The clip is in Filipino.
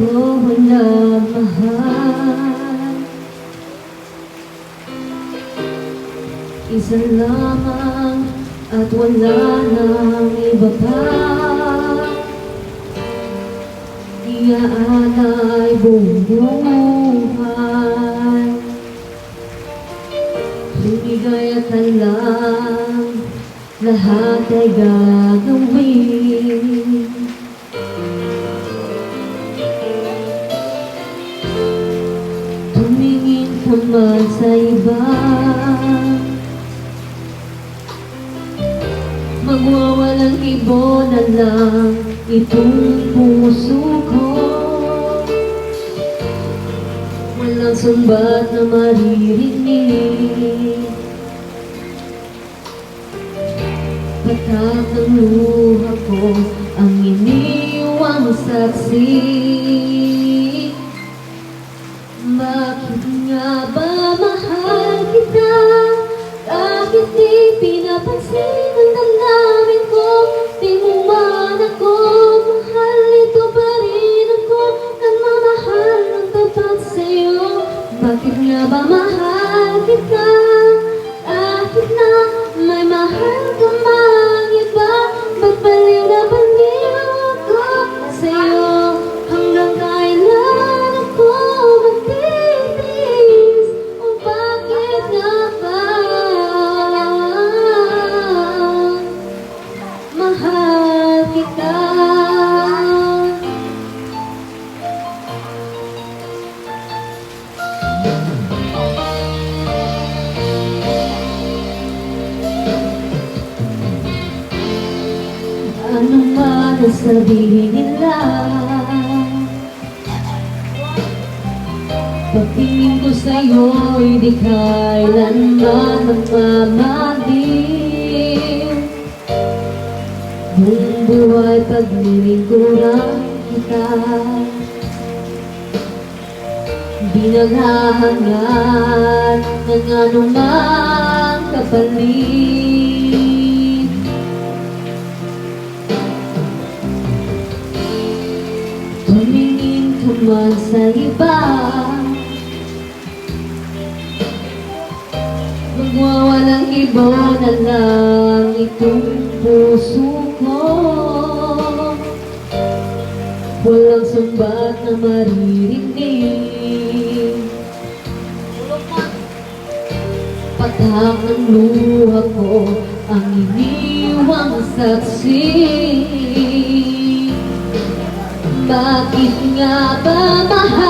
ko nagmahal Isa lamang at wala nang iba pa. Iyaan ay buong buhay at lang Lahat ay gagawin Tumingin ka man sa iba. Magwawalang ibo na lang itong puso ko. Walang sumbat na maririnig. Patak ng luha ko ang iniwang saksi up and see. Mahal kita? Ano man sabihin nila Pagtingin ko sa'yo'y di kailanman magmamaliw paglilingkuran kita. Di naghahangad ng anumang kapalit. Tumingin ka man sa iba. Magwawalang iba na lang itong puso ko Walang sumbat na maririnig Patak ng luha ko ang iniwang saksi. Bakit nga ba mahal